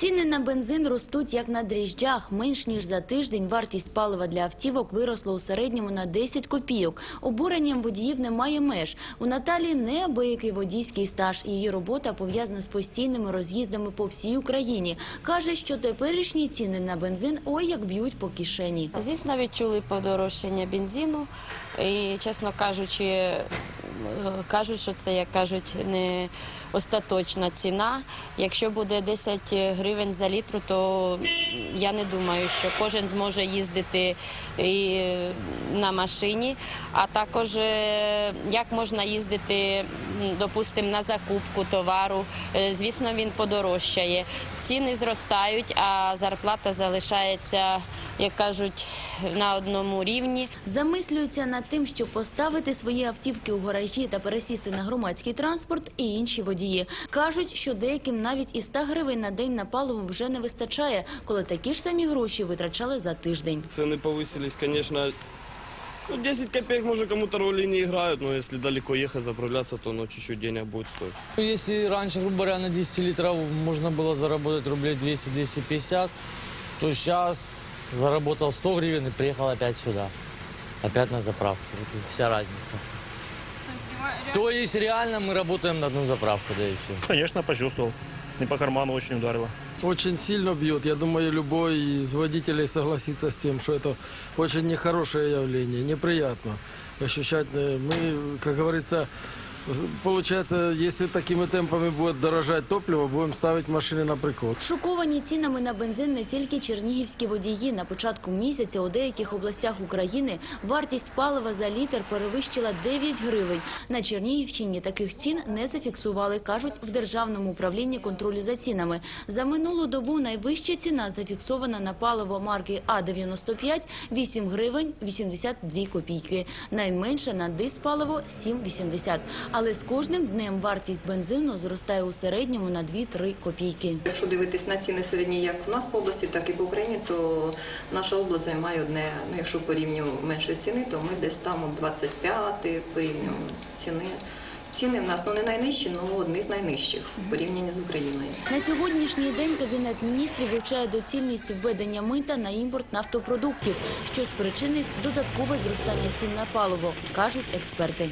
Ціни на бензин ростуть як на дріжджах. Менш ніж за тиждень вартість палива для автівок виросла у середньому на 10 копійок. Обуренням водіїв немає меж. У Наталі неабиякий водійський стаж. Її робота пов'язана з постійними роз'їздами по всій Україні. Каже, що теперішні ціни на бензин ой як б'ють по кишені. Звісно, відчули подорожчання бензину. І, чесно кажучи, кажуть, що це, як кажуть, не остаточна ціна. Якщо буде 10 гривень за літру, то я не думаю, що кожен зможе їздити і на машині. А також е, як можна їздити, допустимо, на закупку товару. Е, Звісно, він подорожчає. Ціни зростають, а зарплата залишається, як кажуть, на одному рівні. Замислюються над тим, щоб поставити свої автівки у гаражі та пересісти на громадський транспорт і інші водії. Кажуть, що деяким навіть і 100 гривень на день на паливо вже не вистачає, коли такі ж самі гроші витрачали за тиждень. Цены повысились, конечно. Ну, 10 копеек, может, кому-то роли не играют, но если далеко ехать, заправляться, то оно чуть-чуть денег будет стоить. Ну, Если раньше, грубо говоря, на 10 литров можно было заработать рублей 200-250, то сейчас заработал 100 гривен и приехал опять сюда. Опять на заправку. Вот и вся разница. То есть реально мы работаем на одну заправку, да и все. Конечно, почувствовал. Не по карману очень ударило. Очень сильно бьет. Я думаю, любой из водителей согласится с тем, что это очень нехорошее явление, неприятно ощущать. э, Мы, как говорится, получается, если такими темпами будет дорожать топливо, будем ставить машины на прикол. Шоковані цінами на бензин не тільки чернігівські водії. На початку місяця у деяких областях України вартість палива за літр перевищила 9 гривень. На Чернігівщині таких цін не зафіксували, кажуть в Державному управлінні контролю за цінами. За минулу добу найвища ціна зафіксована на паливо марки А-95 – 8 гривень 82 копійки. Найменша на диспаливо – 7,80. Але з кожним днем вартість бензину зростає у середньому на 2-3 копійки. Якщо дивитись на ціни середні як в нас по області, так і по Україні, то наша область займає одне, ну якщо по рівню меншої ціни, то ми десь там от 25 по рівню ціни. Ціни в нас ну не найнижчі, але одні з найнижчих в порівнянні з Україною. На сьогоднішній день Кабінет міністрів вивчає доцільність введення мита на імпорт нафтопродуктів, що спричинить додаткове зростання цін на паливо, кажуть експерти.